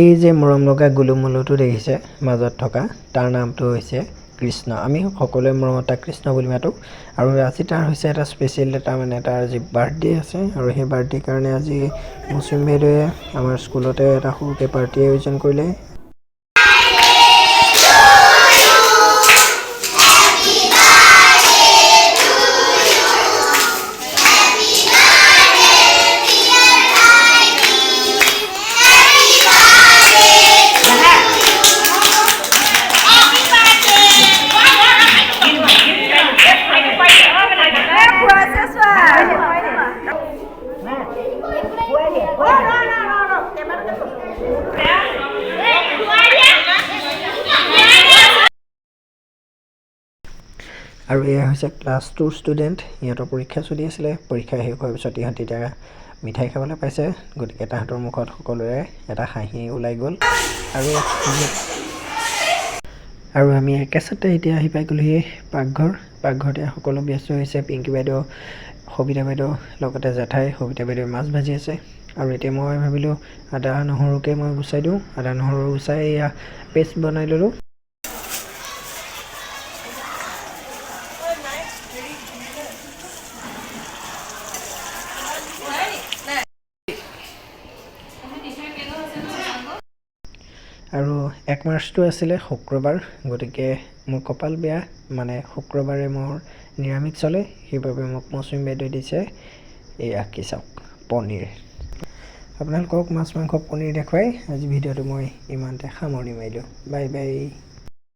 এই যে মৰম লগা গোলুমলুটো দেখিছে, মাজত থকা, তাৰ নামটো হৈছে কৃষ্ণ। আমি সকলোৱে মৰমত তাক কৃষ্ণ বুলি মাতোঁ। আৰু আজি তাৰ হৈছে এটা স্পেচিয়েল এটা মানে তাৰ আজি বাৰ্থডে আছে, আৰু সেই বাৰ্থডে কাৰণে আজি মৌচুমী বাইদেৱে আমাৰ স্কুলতে এটা সৰুকৈ পাৰ্টি আয়োজন কৰিলে। আৰু এয়া হৈছে ক্লাছ টুৰ ষ্টুডেণ্ট ইহঁতৰ পৰীক্ষা চলি আছিলে পৰীক্ষা শেষ হোৱাৰ পিছত ইহঁত এতিয়া মিঠাই খাবলৈ পাইছে গতিকে তাহাঁতৰ মুখত সকলোৰে এটা হাঁহি ওলাই গ'ল। আৰু আৰু আমি একেচাতে এতিয়া আহি পাই গ'লোহি পাকঘৰ। পাকঘৰতে সকলো ব্যস্ত হৈছে পিংকি বাইদেউ সবিতা বাইদেউ লগতে জেঠাই সবিতা বাইদেৱে মাছ ভাজি আছে। আৰু এতিয়া মই ভাবিলোঁ আদা নহৰুকে মই গুচাই দিওঁ। আদা নহৰু গুচাই এয়া পেষ্ট বনাই ল'লোঁ। আৰু এক মাৰ্চটো আছিলে শুক্ৰবাৰ, গতিকে মোৰ কপাল বেয়া মানে শুক্ৰবাৰে মোৰ নিৰামিষ চলে, সেইবাবে মোক মৌচুমী বাইদেৱে দিছে এয়া কি চাওক, পনীৰ। আপোনালোকক মাছ, মাংস, পনীৰ দেখুৱাই আজি ভিডিঅ'টো মই ইমানতে সামৰণি মাৰিলোঁ। Bye bye.